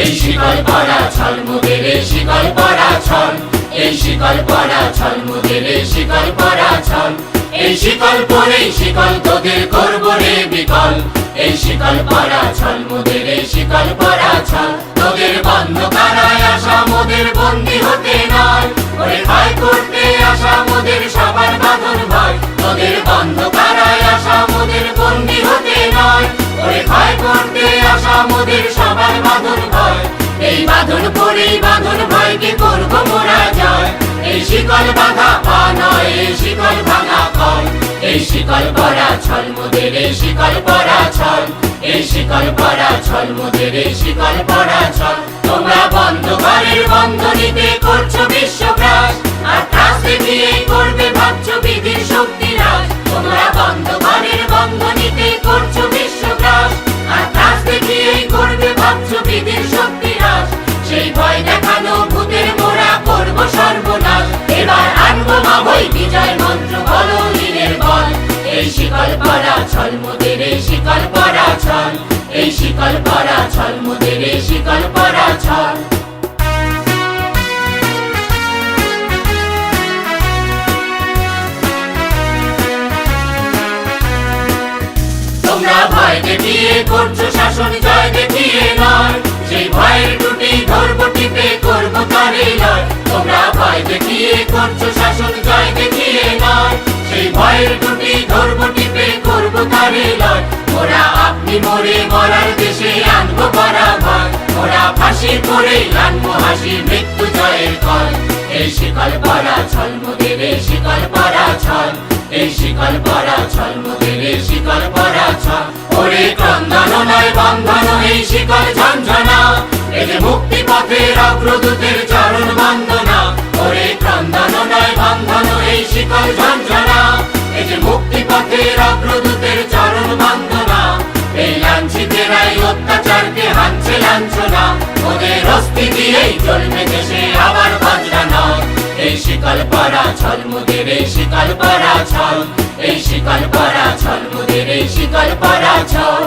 এই শিকল পরা ছল, মুদের এই শিকল পরা ছল। এই শিকল পরা ছল, মুদের এই শিকল পরা ছল। এই শিকল পরে শিকল তোদের করব রে বিকল। এই শিকল পরা ছল, মুদের এই শিকল পরা ছল। তোদের বন্ধ কারায় আসা মোদের বন্দি হতে নয়। ওরে ভয় করতে আসা মোদের সবার বাঁধন ভয়। তোদের বন্ধ কারায় আসা মোদের বন্দি হতে নয়। ওরে ভয় করতে আসা মোদের সবার বাঁধন এই বাঁধন পরেই বাঁধন ভয়কে করব মোরা যায় এই শিকল বাঁধা পা নয়, এই শিকল ভাঙা কল এই শিকল পরা ছল মোদের, এই শিকল পরা ছল। এই শিকল পরা ছল মোদের, এই শিকল পরা ছল। তোমরা বন্ধ ঘরের বন্ধনীতে করছ বিশ্বগ্রাস আর ত্রাস দেখিয়েই করবে ভাবছ বিধির শক্তি রাজ তোমরা বন্ধ ঘরের বন্ধনীতে করছ বিশ্বগ্রাস আর ত্রাস দেখিয়েই করবে ভাবছ বিধির শিকল পরা ছল মোদের শিকল পরা ছল। তোমরা ভয় দেখিয়ে করছ শাসন, জয় দেখিয়ে নয় সেই ভয়ের টুটি ধরবো, টিপে করব তারে লয় তোমরা ভয় দেখিয়ে করছ শাসন, জয় দেখিয়ে নয় সেই ভয়ের টুটি শিকল পরা ছল মোদের শিকল পরা ছল। এই শিকল পরা ছল মোদের শিকল পরা ছল। ওরে ক্রন্দন নয় বন্ধন, এই শিকল ঝঞ্ঝনা এই যে মুক্তি পথের অগ্রদূতের চরণ বন্দনা। ওরে ক্রন্দন নয় বন্ধন, এই শিকল ঝঞ্ঝনা এই যে মুক্তি পথের অগ্রদূতের চরণ বন্দনা। এই লাঞ্ছিতেরাই অত্যাচারকে হানছে লাঞ্ছনা। ওদের অস্থি দিয়েই চলবে দেশে আবার শিকল পরা ছল মুদের শিকল পরা ছল এই শিকল পরা ছল মুদের শিকল পরা ছল